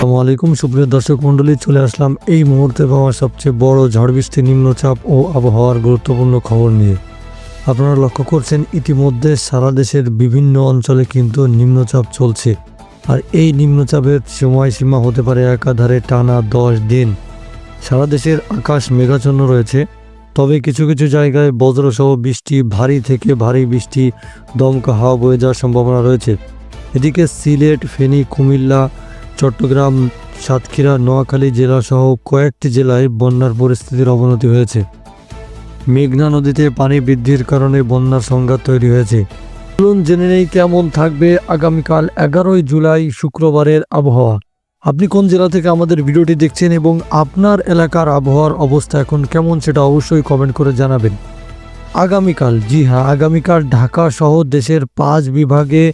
আসসালামু আলাইকুম, সুপ্রিয় দর্শক মণ্ডলী, চলে আসলাম এই মুহূর্তে পাওয়া সবচেয়ে বড় ঝড় বৃষ্টি নিম্নচাপ ও আবহাওয়ার গুরুত্বপূর্ণ খবর নিয়ে। আপনারা লক্ষ্য করছেন, ইতিমধ্যে সারা দেশের বিভিন্ন অঞ্চলে কিন্তু নিম্নচাপ চলছে। আর এই নিম্নচাপের সময়সীমা হতে পারে একাধারে টানা দশ দিন। সারা দেশের আকাশ মেঘাচ্ছন্ন রয়েছে। তবে কিছু কিছু জায়গায় বজ্রসহ বৃষ্টি, ভারী থেকে ভারী বৃষ্টি, দমকা হাওয়া বয়ে যাওয়ার সম্ভাবনা রয়েছে। এদিকে সিলেট, ফেনী, কুমিল্লা চট্টগ্রাম, সাতক্ষীরা, নোয়াখালী জেলাসহ কয়েকটি জেলায় বন্যার পরিস্থিতির অবনতি হয়েছে। মেঘনা নদীতে পানি বৃদ্ধির কারণে বন্যার সংঘাত তৈরি হয়েছে। চলুন জেনে নেই কেমন থাকবে আগামীকাল এগারোই জুলাই শুক্রবারের আবহাওয়া। আপনি কোন জেলা থেকে আমাদের ভিডিওটি দেখছেন এবং আপনার এলাকার আবহাওয়ার অবস্থা এখন কেমন সেটা অবশ্যই কমেন্ট করে জানাবেন। আগামীকাল, জি হ্যাঁ আগামীকাল ঢাকা সহ দেশের পাঁচ বিভাগে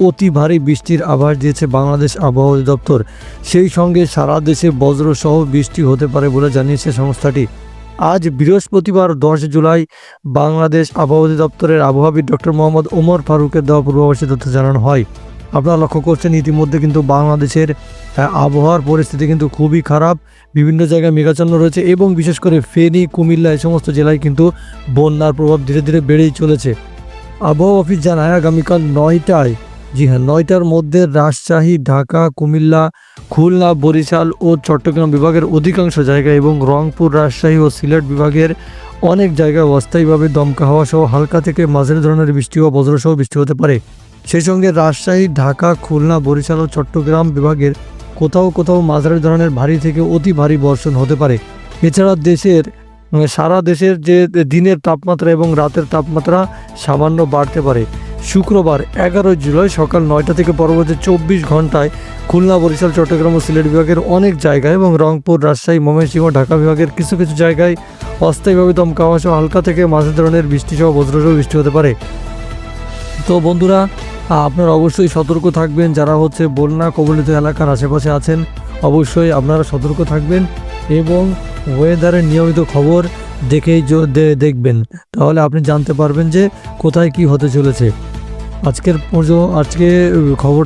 অতি ভারী বৃষ্টির আভাস দিয়েছে বাংলাদেশ আবহাওয়া অধিদপ্তর। সেই সঙ্গে সারা দেশে বজ্রসহ বৃষ্টি হতে পারে বলে জানিয়েছে সংস্থাটি। আজ বৃহস্পতিবার দশ জুলাই বাংলাদেশ আবহাওয়া অধিদপ্তরের আবহাওয়াবিদ ডক্টর মোহাম্মদ ওমর ফারুকের দেওয়া পূর্বাভাসে তথ্য জানানো হয়। আপনারা লক্ষ্য করছেন, ইতিমধ্যে কিন্তু বাংলাদেশের আবহাওয়ার পরিস্থিতি কিন্তু খুবই খারাপ। বিভিন্ন জায়গায় মেঘাচ্ছন্ন রয়েছে এবং বিশেষ করে ফেনী, কুমিল্লা এই সমস্ত জেলায় কিন্তু বন্যার প্রভাব ধীরে ধীরে বেড়েই চলেছে। আবহাওয়া অফিস জানায়, আগামীকাল নয়টায় জি হ্যাঁ নয়টার মধ্যে রাজশাহী, ঢাকা, কুমিল্লা, খুলনা, বরিশাল ও চট্টগ্রাম বিভাগের অধিকাংশ জায়গায় এবং রংপুর, রাজশাহী ও সিলেট বিভাগের অনেক জায়গায় অস্থায়ীভাবে দমকা হাওয়া সহ হালকা থেকে মাঝারি ধরনের বৃষ্টি ও বজ্রসহ বৃষ্টি হতে পারে। সেই সঙ্গে রাজশাহী, ঢাকা, খুলনা, বরিশাল ও চট্টগ্রাম বিভাগের কোথাও কোথাও মাঝারি ধরনের ভারী থেকে অতি ভারী বর্ষণ হতে পারে। এছাড়া দেশের, সারা দেশের যে দিনের তাপমাত্রা এবং রাতের তাপমাত্রা সামান্য বাড়তে পারে। শুক্রবার এগারোই জুলাই সকাল নয়টা থেকে পরবর্তী চব্বিশ ঘন্টায় খুলনা, বরিশাল, চট্টগ্রাম ও সিলেট বিভাগের অনেক জায়গায় এবং রংপুর, রাজশাহী, ময়মনসিংহ ঢাকা বিভাগের কিছু কিছু জায়গায় অস্থায়ীভাবে দমকা হালকা থেকে মাঝারি ধরনের বৃষ্টি সহ বজ্রসহ বৃষ্টি হতে পারে। তো বন্ধুরা, আপনারা অবশ্যই সতর্ক থাকবেন। যারা হচ্ছে বন্যা কবলিত এলাকার আশেপাশে আছেন, অবশ্যই আপনারা সতর্ক থাকবেন এবং ওয়েদারের নিয়মিত খবর দেখেই দেখবেন। তাহলে আপনি জানতে পারবেন যে কোথায় কি হতে চলেছে। আজকের পর্য আজকে খবর